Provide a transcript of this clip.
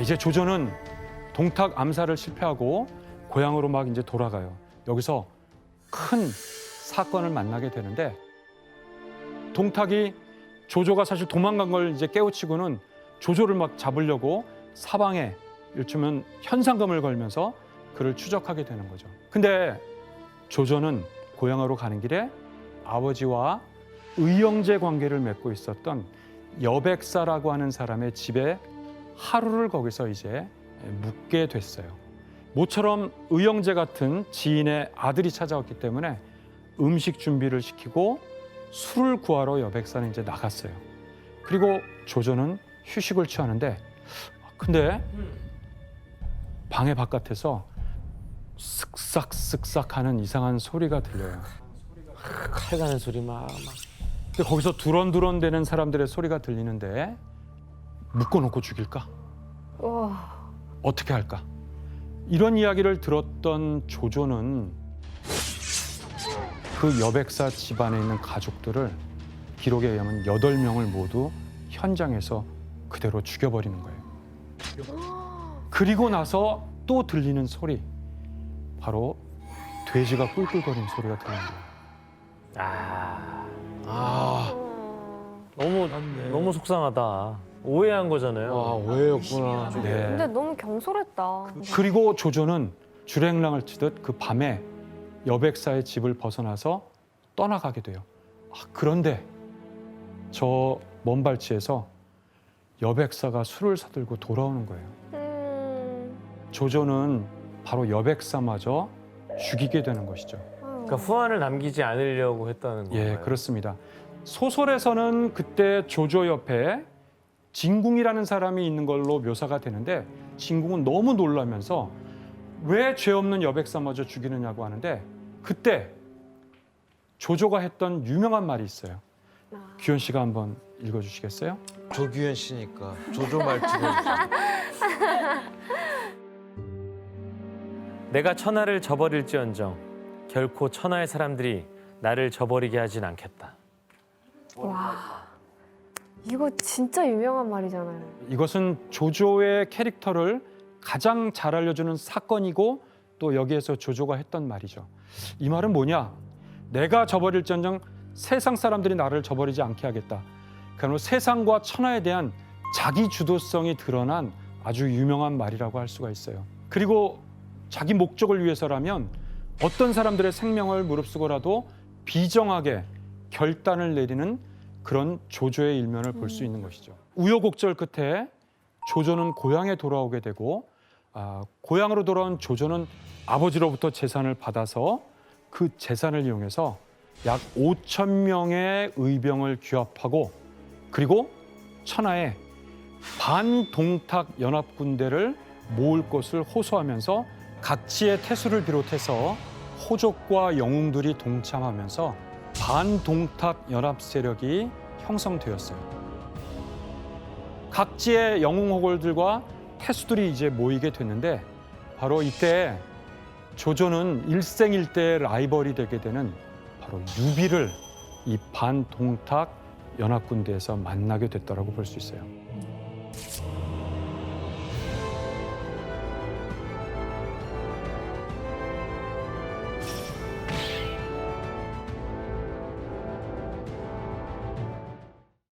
이제 조조는 동탁 암살을 실패하고 고향으로 막 이제 돌아가요. 여기서 큰 사건을 만나게 되는데 동탁이 조조가 사실 도망간 걸 이제 깨우치고는 조조를 막 잡으려고 사방에 일주면 현상금을 걸면서 그를 추적하게 되는 거죠. 근데 조조는 고향으로 가는 길에 아버지와 의형제 관계를 맺고 있었던 여백사라고 하는 사람의 집에 하루를 거기서 이제 묵게 됐어요. 모처럼 의형제 같은 지인의 아들이 찾아왔기 때문에 음식 준비를 시키고 술을 구하러 여백사는 이제 나갔어요. 그리고 조조는 휴식을 취하는데 근데 방의 바깥에서 쓱싹 쓱싹 하는 이상한 소리가 들려요. 칼 가는 소리 막. 막. 근데 거기서 두런두런 대는 사람들의 소리가 들리는데 묶어놓고 죽일까? 와. 어떻게 할까? 이런 이야기를 들었던 조조는 그 여백사 집안에 있는 가족들을 기록에 의하면 여덟 명을 모두 현장에서 그대로 죽여버리는 거예요. 그리고 나서 또 들리는 소리, 바로 돼지가 꿀꿀거리는 소리가 들리는 거예요. 아 아, 너무 너무 속상하다. 오해한 거잖아요. 와 오해였구나. 네. 근데 너무 경솔했다. 그리고 조조는 주랭랑을 치듯 그 밤에 여백사의 집을 벗어나서 떠나가게 돼요. 아, 그런데 저 먼 발치에서 여백사가 술을 사들고 돌아오는 거예요. 음. 조조는 바로 여백사마저 죽이게 되는 것이죠. 아유. 그러니까 후환을 남기지 않으려고 했다는 거예요. 예, 그렇습니다. 소설에서는 그때 조조 옆에 진궁이라는 사람이 있는 걸로 묘사가 되는데 진궁은 너무 놀라면서 왜 죄 없는 여백사마저 죽이느냐고 하는데 그때 조조가 했던 유명한 말이 있어요. 아. 규현 씨가 한번 읽어주시겠어요? 조규현 씨니까 조조 말투로. 내가 천하를 저버릴지언정 결코 천하의 사람들이 나를 저버리게 하진 않겠다. 와. 이거 진짜 유명한 말이잖아요. 이것은 조조의 캐릭터를 가장 잘 알려주는 사건이고 또 여기에서 조조가 했던 말이죠. 이 말은 뭐냐? 내가 저버릴전정 세상 사람들이 나를 저버리지 않게 하겠다. 그야말로 세상과 천하에 대한 자기 주도성이 드러난 아주 유명한 말이라고 할 수가 있어요. 그리고 자기 목적을 위해서라면 어떤 사람들의 생명을 무릅쓰고라도 비정하게 결단을 내리는 그런 조조의 일면을 볼 수 있는 것이죠. 우여곡절 끝에 조조는 고향에 돌아오게 되고 아, 고향으로 돌아온 조조는 아버지로부터 재산을 받아서 그 재산을 이용해서 약 5천 명의 의병을 규합하고 그리고 천하에 반동탁 연합 군대를 모을 것을 호소하면서 각지의 태수를 비롯해서 호족과 영웅들이 동참하면서 반동탁 연합 세력이 형성되었어요. 각지의 영웅 호골들과 태수들이 이제 모이게 됐는데 바로 이때 조조는 일생일대의 라이벌이 되게 되는 바로 유비를 이 반동탁 연합군대에서 만나게 됐다라고 볼 수 있어요.